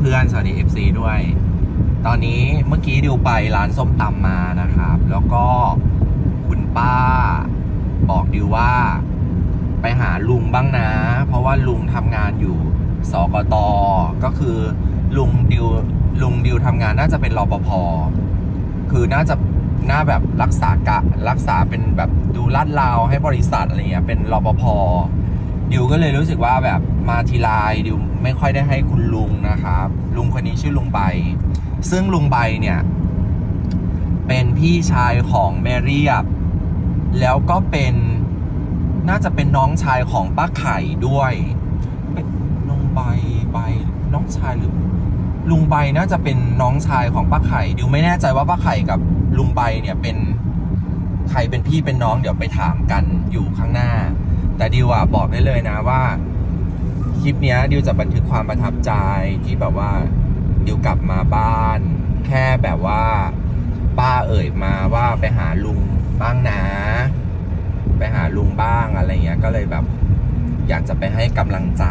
เพื่อนๆ สวัสดี FC ด้วย ตอนนี้เมื่อกี้ดิวไปร้านส้มตำมานะครับ แล้วก็คุณป้าบอกดิวว่า ไปหาลุงบ้างนะ เพราะว่าลุงทำงานอยู่สกตก็คือลุงดิวลุงดิวทำงานน่าจะเป็นรปภคือน่าจะน่าแบบรักษากะรักษาเป็นแบบดูลาดราวให้บริษัทอะไรเงี้ยเป็นรปภ ดิวก็เลยรู้สึกว่าแบบมาทีไรดิวไม่ค่อยได้ให้คุณลุงนะครับ ลุงคนนี้ชื่อลุงใบ ซึ่งลุงใบเนี่ย เป็นพี่ชายของแมรียบแล้วก็เป็นน่าจะเป็นน้องชายของป้าไข่ด้วยเป็นลุงใบใบน้องชายหรือ ลุงใบน่าจะเป็นน้องชายของป้าไข่ดิวไม่แน่ใจว่าป้าไข่กับลุงใบเนี่ยเป็นใครเป็นพี่เป็นน้องเดี๋ยวไปถามกันอยู่ข้างหน้า แต่ดิวอะบอกได้เลยนะว่า คลิปเนี้ยดิวจะบันทึกความประทับใจที่แบบว่าดิวกลับมาบ้าน แค่แบบว่า ป้าเอ่ยมาว่าไปหาลุงบ้างนะ ไปหาลุงบ้างอะไรเงี้ยก็เลยแบบ อยากจะไปให้กำลังใจ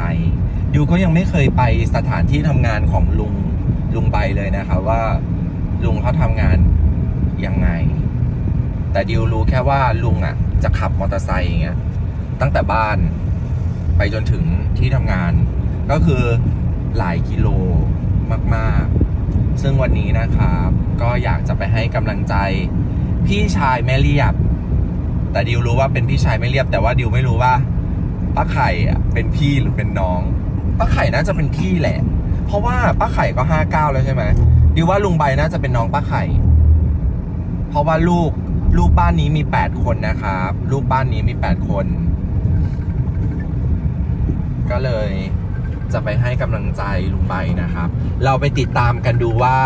ดิวก็ยังไม่เคยไปสถานที่ทำงานของลุงลุงใบเลยนะครับว่าลุงเขาทำงานยังไง แต่ดิวรู้แค่ว่าลุงอะ จะขับมอเตอร์ไซค์อย่างเงี้ย ตั้งแต่บ้านไปจนถึงที่ทำงาน ก็คือหลายกิโลมาก ๆ ซึ่งวันนี้นะครับ ก็อยากจะไปให้กำลังใจ พี่ชายแม่เรียบ แต่ดิวรู้ว่าเป็นพี่ชายไม่เรียบ แต่ว่าดิวไม่รู้ว่าป้าไข่เป็นพี่หรือเป็นน้องป้าไข่น่าจะเป็นพี่แหละ เพราะว่าป้าไข่ก็ห้าเก้าแล้วใช่ไหมดิวว่าลุงใบน่าจะเป็นน้องป้าไข่เพราะว่าลูกลูกบ้านนี้มีแปดคนนะครับ ลูกบ้านนี้มีแปดคน ก็เลยจะไปให้กำลังใจลุงใบนะครับ เราไปติดตามกันดูว่า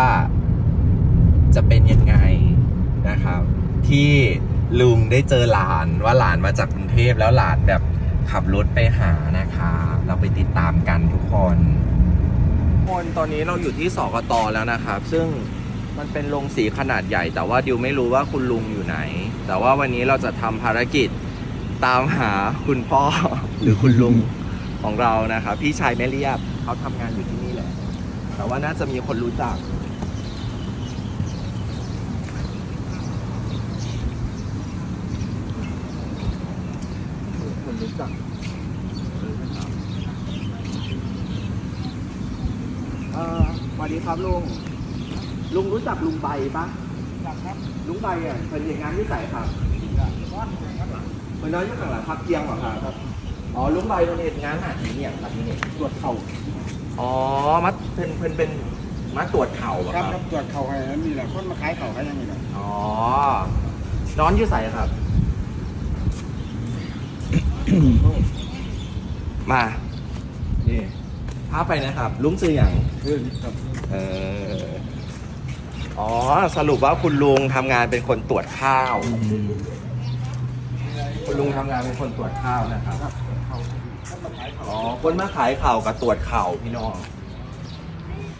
จะเป็นยังไงนะครับ ที่ลุงได้เจอหลานว่าหลานมาจากกรุงเทพแล้วหลานแบบขับรถไปหานะคะเราไปติดตามกันทุกคนคนตอนนี้เราอยู่ที่สกตแล้วนะครับ ซึ่งมันเป็นโรงสีขนาดใหญ่ แต่ว่าดิวไม่รู้ว่าคุณลุงอยู่ไหน แต่ว่าวันนี้เราจะทำภารกิจตามหาคุณพ่อหรือคุณลุง ของเรานะครับ พี่ชายแม่เรียบเขาทำงานอยู่ที่นี่แหละ แต่ว่าน่าจะมีคนรู้จัก คนรู้จักเออสวัสดีครับลุง ลุงรู้จักลุงใบปะจับครับลุงใบอะเป็นอย่างงานที่ใส่ครับวัดเลยครับหลังเหมือนน้อยยุ่งหลังพักเที่ยงเหรอครับ อ๋อลุงใบเป็นเหตุงานหาที่เนี่ยครับที่เนี่ยตรวจเข่าอ๋อมัดเป็นเป็นเป็นมัดตรวจเข่าเหรอครับคครัรับบตรวจเข่าให้แล้วมีแหละคนมาขายเข่าให้ยังมีแหละอ๋อนอนอยู่ใส่ครับ มานี่พาไปนะครับ ลุงซื้ออย่างคือครับเอออ๋อสรุปว่าคุณลุงทำงานเป็นคนตรวจข้าว คุณลุงทำงานเป็นคนตรวจข้าวนะครับ คนมาขายข่าวกับตรวจข่าวพี่น้อง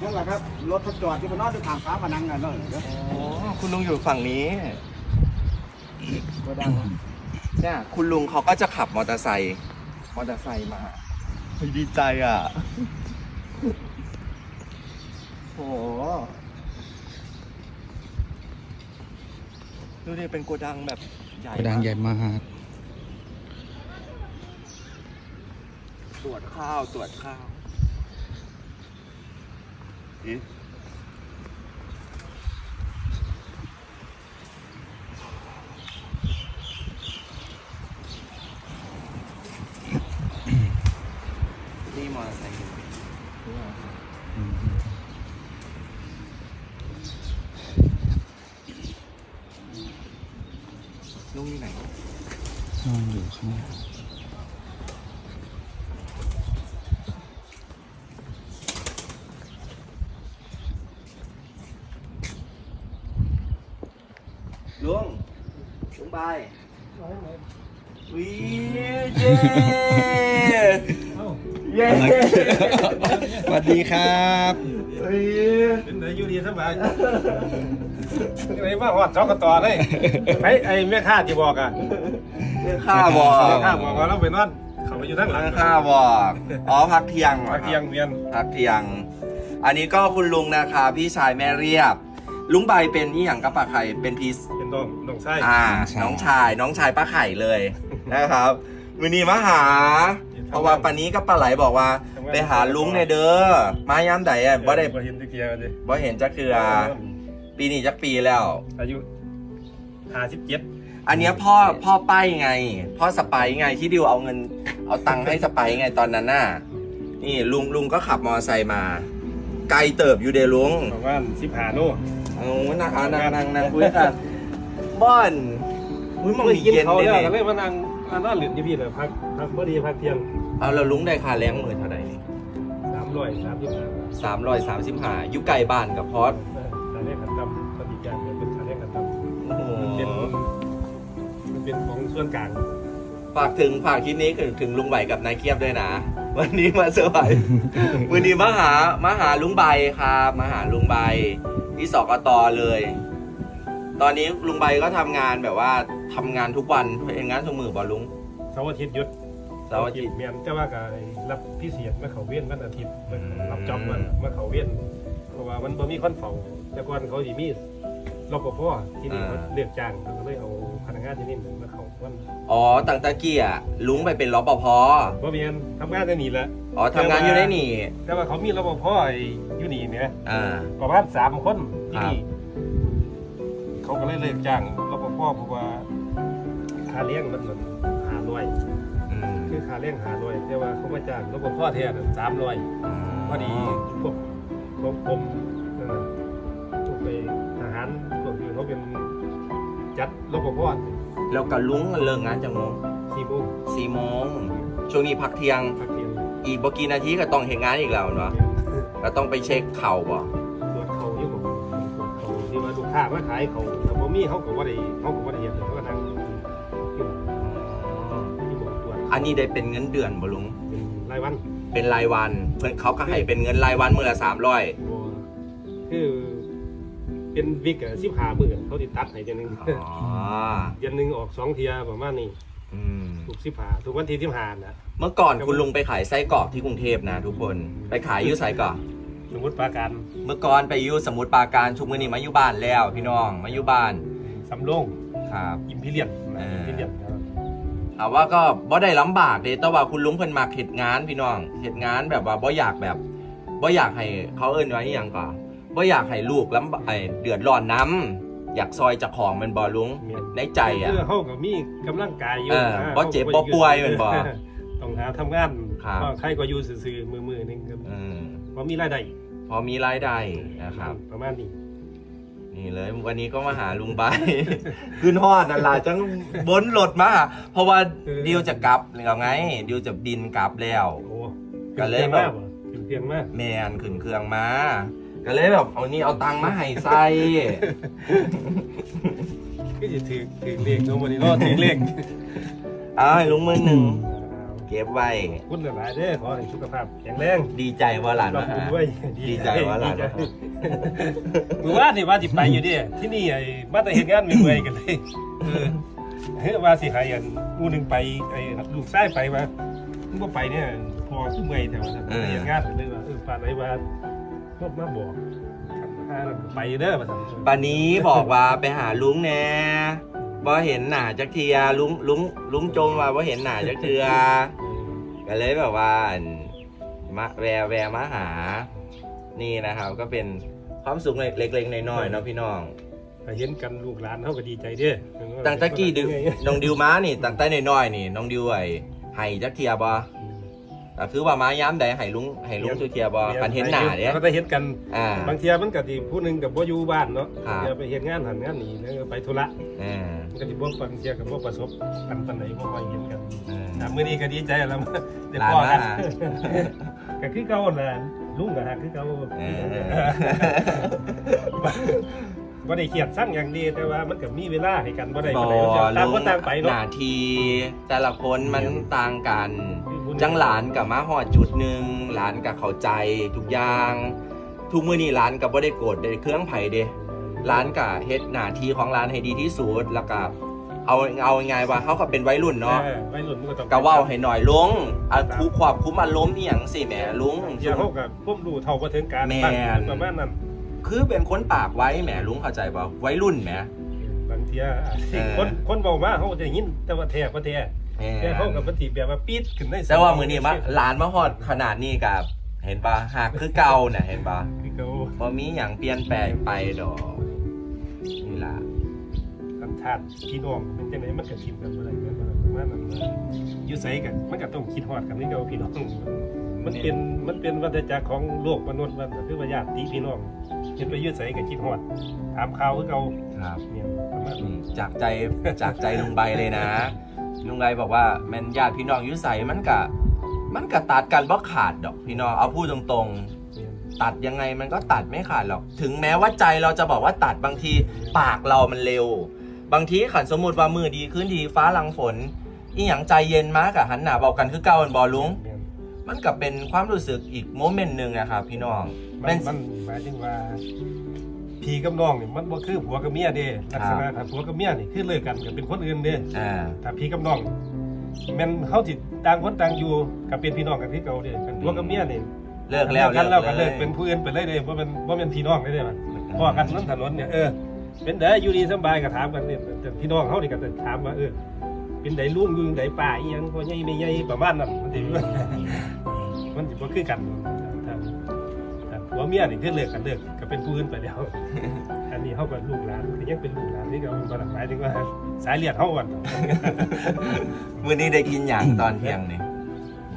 นั่นแหละครับรถเขาจอดที่พนอที่ทางฟ้ามานั่งกันเลยเดี๋ยวอ๋อคุณลุงอยู่ฝั่งนี้ก็ดังเนี่ยคุณลุงเขาก็จะขับมอเตอร์ไซค์มอเตอร์ไซค์มาเฮ้ยดีใจอะโหดูดิเป็นโกดังแบบใหญ่กระดังใหญ่มาก มาก ตรวจข้าวตรวจข้าวเอ๊ะนี่มอเตอร์ไซค์อยู่นี่มอเตอร์ไซค์ อืม ลุงอยู่ไหน ห้องอยู่ข้างหน้า ลุงลุงบายวิเย้เย้สวัสดีครับวิเป็นไงอยู่ดีสบายไอ้มาหอดสองกระต่อเลยไอ้ไอ้แม่ข้าที่บอกอะเรื่องข้าบอกแม่ข้าบอกว่าเราไปนอนเขาไปอยู่ทั้งหลังเรื่องข้าบอกอ๋อพักเที่ยงหรอพักเที่ยงเมียนพักเที่ยง อันนี้ก็คุณลุงนะคะ พี่ชายแม่เรียบลุงใบเป็นนี่อย่างกับปลาไข่เป็นพีเป็ นน้องน้องชายอ่า น้องชาย น้องชายป้าไข่เลยนะครับวันนี้มาหา เพราะว่าปานนี้ก็ปลาไหลบอกว่า ไปหาลุงในเด้อมาย้ำใดอะบ่ได้บ่เห็นตะเกียบเลยบ่เห็นจักคือปีนี้จักปีแล้ว อายุห้าสิบเจ็ดอันเนี้ยพ่อพ่อป้ายไง พ่อสไปร์ไงที่ดิวเอาเงิน เอาตังค์ให้สไปร์ไงตอนนั้นน่ะนี่ลุงลุงก็ขับมอไซค์มา ไกลเติบอยู่เดลุงประมาณสิบห้าโลเอานั่งอะนั่งนั่งนั่งคุยกัน บ้อนอุ้ยมองเมื่อดีกินเย็นเขาได้แล้วไหมก็เลยมานั่งมานั่งเหลือที่พี่เลยพักพักพอดีพักเที่ยงเอาแล้วลุงได้ค่าแรงหมื่นเท่าไหร่สามร้อยสามสิบห้าสามร้อยสามสิบห้าอยู่ไกลบ้านกับพอดค่าแรงขั้นต่ำปฏิการเงินเป็นค่าแรงขั้นต่ำโอ้โหมันเป็นมันเป็นของส่วนกลางฝากถึงฝากคลิปนี้ถึงถึงลุงใบกับนายเกียบด้วยนะ วันนี้มาเซอร์ไพรส์วันนี้มาหามาหาลุงใบครับมาหาลุงใบที่สกตเลย ตอนนี้ลุงใบก็ทำงานแบบว่าทำงานทุกวันเป็นงานทุกมือบอลุงเสาร์อาทิตย์หยุดเสาร์อาทิตย์เมียนแต่ว่าก็รับพิเศษมาเขาเวียนวันอาทิตย์มาอืมรับจ็อบมามาเขาเวียนเพราะว่ามันบ่มีคนเฝ้าแต่ก่อนเขาสิมีรปภที่นี่เขาเลือกจ้างเขาก็เลยเอาพนักงานที่นี่มาเขาวันอ๋อตั้งแตะเกียลุงไปเป็นรปภบ่เมียนทำงานได้นี่แหละอ๋อทำงานอยู่ได้นี่ แต่ว่าเขามีรปภไอ้อยู่นี่เนี่ยอ่าประมาณสามคนที่ครับนี่ เขาก็เลยเลิกจ้างรปภเพราะว่าค่าเลี้ยงมันมันหาร้อยอืมคือค่าเลี้ยงหาร้อยแต่ว่าเขามาจ้างรปภแทนสามร้อยพอดีพวกพวกผมเอ่อพวกไปทหารพวกอื่นเขาเป็นจัดรปภแล้วก็ลุงเลิกงานจังโมงสี่โมงสี่โมงช่วงนี้พักเที่ยงพักเที่ยงอีกบกี่นาทีก็ต้องเห็นงานอีกแล้วเนาะก็ต้องไปเช็คเข่าบ่ตรวจเขาที่ผมตรวจเขาที่ว่าลูกค้ามาขายเขาแต่บ่ มีเขาก็บ่ได้เขาก็บ่ได้เห็นเลยเขาก็นั่งอยู่ที่ผมตรวจอันนี้ได้เป็นเงินเดือนบ่ลุง เป็นรายวันเป็นรายวัน เพื่อนเขาก็ให้เป็นเงินรายวันมือละสามร้อยบ่คือเป็นวิกอะสิบห้ามื้อเขาติตัดให้เดือนหนึงอ๋อเดือนหนึงออกสองเทียประมาณนี้อืมถูกสิบห้าถูกวันที่สิบห้านะเมื่อก่อนคุณลุงไปขายไส้กรอกที่กรุงเทพนะทุกคน ไปขายอยูไส้กรอก สมมติปราการเมื่อก่อนไปอยูสมุทรปราการชุกมือนี่มาอยู่บ้านแล้ว พี่น้องมาอยู่บ้านสำโรงครับ อิมพีเรียนอ่าอิมพีเรียนนะครับถามว่าก็บ่ได้ลำบากเด้แต่ว่าคุณลุงเพิ่นมักเฮ็ดงานพี่น้องเฮ็ดงานแบบว่าบ่อยากแบบบ่อยากให้เขาเอิ้นว่าอีหยังก่อนบ่อยากให้ลูกลำไอ้เดือดร้อนน้ำอยากซอยเจากของแมันบ่ลุงในใจอะคือเขาก็มีกำลังกายอยู่เออนะบ่เจ็บบ่ป่วยแม่นบ่ต้องหาทำงานครับว่าใครก็อยู่ซื่อๆมือมือๆหนึงครับ อืมพ อมีรายได้พอมีรายได้นะครับ ประมาณนี้นี่เลยวันนี้ก็มาหาลุงใบขึ้นฮอดนั่นล่ะจังบนรถมา เพราะว่าดิวจะกลับแล้วไงดิวจะบินกลับแล้วโอ้ก็เลยขึ้นแบบเพียงมากแมนขึ้นเครื่องมาก็เลยแบบเอานี่เอาตังค์มาให้ใส่ก็จะถือถือเลขโนมันนี่รอถือเลขเอาให้ลุงมือหนึ่ง เก็บไว้ คุณหลายๆเด้อขอให้สุขภาพแข็งแรงดีใจว่าหลานรัมาบหา คุณด้วยดีใจว่าหลานดีใจมาหามือว่านี่ว่าสิไปอยู่ดิที่นี่ไอ้มาแต่เห็นงานมีเมื่อยกันเลยเออเฮ้ยว่าสิให้อันกูหนึ่งไปไอ้ลูกชายไปมามึงบ่ไปเนี่ยพอคือเมื่อยแต่ว่าแต่เห็นงานเลยว่าเออปานไหนว่าพบมาบอกถ้าไปเด้อว่าซั่นปานนี้บอกว่าไปหาลุงแน่บ่เห็นหน้าจักเทียลุงลุงลุงจมว่าบ่เห็นหน้าจักเทือเออ ก็เลยแบบว่าอั่นมาแวะแวะมาหา นี่นะครับ ก็เป็นความสุขเล็กๆน้อยๆเนาะพี่น้องถ้าเห็นกันลูกหลานเขาก็ดีใจเด้อตั้งแต่กี้ดิวน้องดิวม้านี่ตั้งแต่น้อยๆนี่ น้องดิวไอ้ไห้จักเทียบ่อืม ก็คือว่าม้าย้ำใดไห้ลุงไห้ลุงจักเทียบ่กันเห็นหน้าเด้ก็ได้เห็นกันอ่า บางเทียมันก็สิผู้หนึงกับบ่อยู่บ้านเนาะครับ เดี๋ยวไปเฮ็ดงานหันงานนี่แล้วก็ไปธุระอ่ามันก็สิบ่บางเทียก็บ่ประสบกันปานใดบ่ค่อยเห็นกันอ่า แต่มื้อนี้ก็ดีใจแล้ว ได้หลานพ่อกันมา ก็คือเก่าน่ะลุงก็ฮักคือเก่าเออ บ่ได้เครียดสั่งอย่างดีแต่ว่ามันก็มีเวลาให้กันบ่ได้บ่ปานใดต่างลุคนงต่างไปหเนาะน้าทีแต่ละคนมันต่างกันบุญ จังหลานกับมาหอดจุดหนึ่งหลานกับเข้าใจทุกอย่าง ทุกมือนี่หลานกับบ่ได้โกรธได้เครื่องไผ่เด้หลานกับเฮ็ดหน้าที่ของหลานให้ดีที่สุดแล้วก็เอาเอาไงายๆว่าเขาก็เป็นวัยรุ่นเนาะออวัยรุ่นมันก็ต้องก็เว่าให้หน่อยลุงอะผู้ควบคุมอารมณ์อีหยังสิแหมลุง อย่าเขากับพวกดูเท่าบ่ถึงการแม่นตั้งประมาณนั้นคือเป็นคนปากไว้แหมลุงเข้าใจป่ะวัยรุ่นแหม บางทีอะเออ คนคนเว้ามาเขาจะยินแต่ว่าแท้บ่แท้ แหมแต่เขากับปฏิแบบว่าปิดขึ้นในแต่ว่ามือนี้มาหลานมาฮอดขนาดนี้กับเห็นปะหากคือเก่าน่ะเห็นปะคือเขาบ่มีหยังเปลี่ยนแปลงไปดอกนี่ล่ะสัญชาติพี่น้องเป็นจังไดมันก็คิดกันบ่ได้กันประมาณนั้นนะอยู่ไสกันมันก็ต้องคิดฮอดกันนี่ก็พี่น้องมันเป็นมันเป็นวัฏจักรของโลกมนุษย์มันก็คือว่าญาติพี่น้องเห็นไปอยืดใสกับคิดฮอดถามข่าวคือเก่าครับเนี่ยประมาณอืนี้มจากใจจากใจลุงใบเลยนะ ลุงใบบอกว่าแม่นญาติพี่น้องอยุใสมันกะ มันกะตัดกันบ่ขาดดอกพี่น้องเอาพูดตรงๆ ตัดยังไงมันก็ตัดไม่ขาดหรอก ถึงแม้ว่าใจเราจะบอกว่าตัดบางทีปากเรามันเร็ว บางทีขันสมมติว่ามือดีขึ้นดีฟ้าหลังฝนอีหยังใจเย็นมากอะหันหน้าบอกกันคือเก่ามันบอลุงเนี่ยมันกับเป็นความรู้สึกอีกโมเมนต์หนึ่งนะครับพี่น้องมัเป็นนมันหมายถึงว่า พี่กับน้องนี่มันบ่คือผัวกับเมียเด้ลักษณะถ้าผัวกับเมียนี่คือเลิกกันก็เป็นคนอื่นเด้อ่าถ้าพี่กับน้องแม่นเฮาสิต่างคนต่างอยู่ก็เป็นพี่น้องกันคือเก่าเด้กันผัวกับเมียนี่เลิกแล้วกันแล้วก็เลเลิยกเป็นผู้อื่นไปเลยเด้บ่เป็นบ่เป็นพี่น้องเลยเด้มันพอกันนั้นถนนเนี่ยเออเป็นไดอยู่ดีสำบายก็ถามกันเนี่ยแต่พี่น้องเขานี่ก็จะถามว่าเออเป็นไดลุงอยู่ไดป่าอีหยังพ่อใหญ่ไม่ใหญ่ประมาณนั้นมันสิมันสิบ่คือกัน ถ้าถ้าผัวเมียนี่คือเลิกกันเลิกก็เป็นผู้อื่นไปแล้ว อันนี้เขาก็ลูกหลานก็ยังเป็นลูกหลานนี่ก็บ่ได้หมายถึงว่าสายเลือดเฮาอะมื้อนี้ได้กินอย่างตอนเที่ยงนี่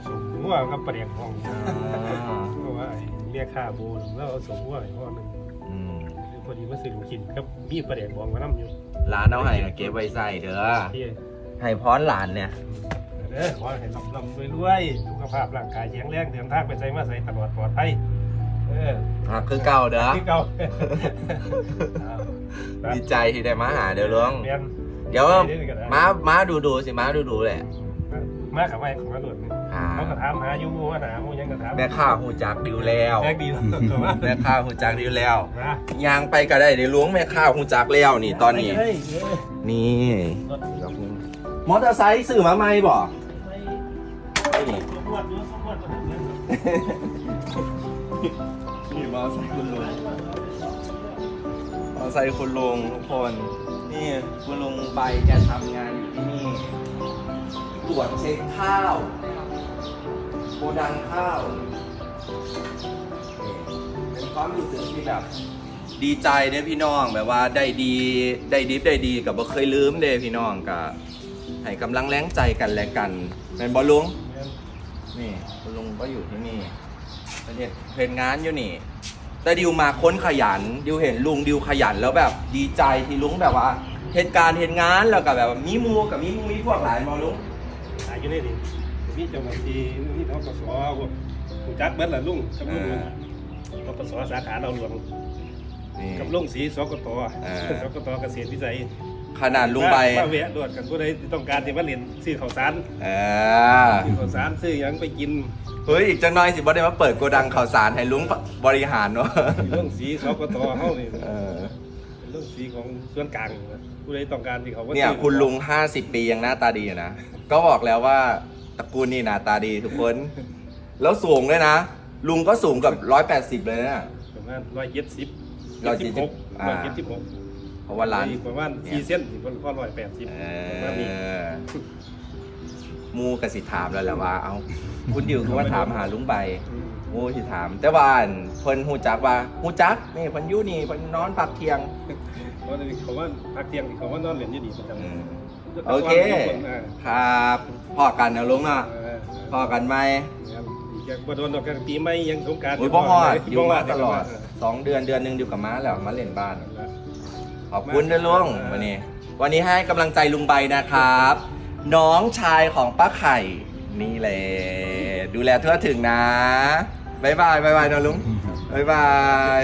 สมหัวกับประเด็นห้องอ๋อเพราะว่าไอ้เมียค่าโบนแล้วเอาสมหัวให้พ่อหนึงอืมพอดีมาซื้อลูกชิ้นกับมีประเด็นบองมานํอยู่ร้านเอาให้ก็เก็บไว้ใส่เด้อที่ให้พรหลานเนี่ยเด้อขอให้ลำลำรวยๆสุขภาพร่างกายแข็งแรงเดินทางไปใส่มาใส่ตลอดปลอดภัย เอออะคือเก่าเด้อ ที่เก่าดีใจที่ได้มาหาเด้อลุงเรียนเดี๋ยวได้ก็ได้มามาดูดูสิมาดูดูแหละมาขับไปของมาหลุดอ่าเขาก็ถามหาอยู่หมู่ว่าหนาหมู่ยังก็ถามแม่ข้าหูจักดิวแล้วแรกดีแล้วก็ว่าแม่ข้าหูจักดิวแล้วมายางไปก็ได้เดี๋ยวล้วงแม่ข้าหูจักแล้วนี่ตอนนี้ เฮ้ยเออนี่รถรถมอเตอร์ไซค์ซื้อมาใหม่บ่ไม่นี่สมวดอยู่สมวดบ่ถึงเดือนนี่ มอไซค์คุณลุงมอไซค์คุณลุงทุกคน นี่คุณลุงไปแกทำงานอยู่ที่นี่ตรวจเช็คข้าวโกดังข้าวเป็นความรู้สึกที่แบบดีใจเด้พี่น้องแบบว่าได้ดีได้ดิฟได้ดีกับบ่เคยลืมเด้พี่น้องกับให้กำลังแรงใจกันและกันเป็นบอลุงนี่คุณลุงก็อยู่ที่นี่ เป็นเหตุเพนงานอยู่นี่ แต่ดิวมาค้นขยัน ดิวเห็นลุงดิวขยันแล้วแบบดีใจที่ลุงแบบว่าเหตุการณ์เหตุงานแล้วก็แบบว่ามีหมูกับมีหมูมีพวกหลายบอลุงหาอยู่นี่ดิมีเจ้าหน้าที่มีทกสพวกผู้จักเบิดล่ะลุงกับลุงทกสสาขาเราหลวงนี่กับลุงศรีสกตเออสกตเกษตรวิสัย ขนาดลุงไปมาแวะดวดกันผู้ใดต้องการที่มาเรียนซื้อข้าวสารเออซื้อข้าวสารซื้อหยังไปกินเฮ้ยอีกจังน้อยสิบ่ได้มาเปิดโกดังข่าวสารให้ลุงบริหารเนาะเรื่องสีสกตเฮานี่เออเป็นเรื่องสีของส่วนกลางนะผู้ใดต้องการที่เขาว่าเนี่ยซื้อคุณลุง 50 ปียังหน้าตาดีอยู่นะ ก็บอกแล้วว่าตระกูลนี่หน้าตาดีทุกคน แล้วสูงด้วยนะ ลุงก็สูงกับ 180 เลยนะประมาณร้อย เจ็ดสิบร้อยเจ็ดสิบร้อยเจ็ดสิบหกเพราะว่าร้านประมาณเนี่ยสี่เส้นถึงพ่อร้อยแปดสิบเอประมาณนี้อมูกสิถามแล้วแหละว่า เอาคุณดิวคือว่าถามหาลุงใบมมูสิถาม แต่ว่าอันเพิ่นฮู้จักว่าฮู้จักนี่เพิ่นอยู่นี่เพิ่นนอนพักเที่ยงเพราะเขาว่าพักเที่ยงเขาว่านอนเรียนอยู่ดีประจอืมำโอเคครับพอกันนะลุงเนาะเออพอกันไหมครับอีกอย่างบ่โดนดอกกันปีใหม่ยังสงกราร อุ้ยพ่อฮอดอยู่มาตลอดสองเดือนเดือนหนึ่งอยู่กับม้าแล้วมาเล่นบ้าน ขอบคุณด้วยลุงวันนี้ วันนี้ให้กำลังใจลุงใบนะครับ น้องชายของป้าไข่ นี่แหละดูแลทั่วถึงนะ บ๊ายบายบ๊ายบายนะลุงบ๊ายบาย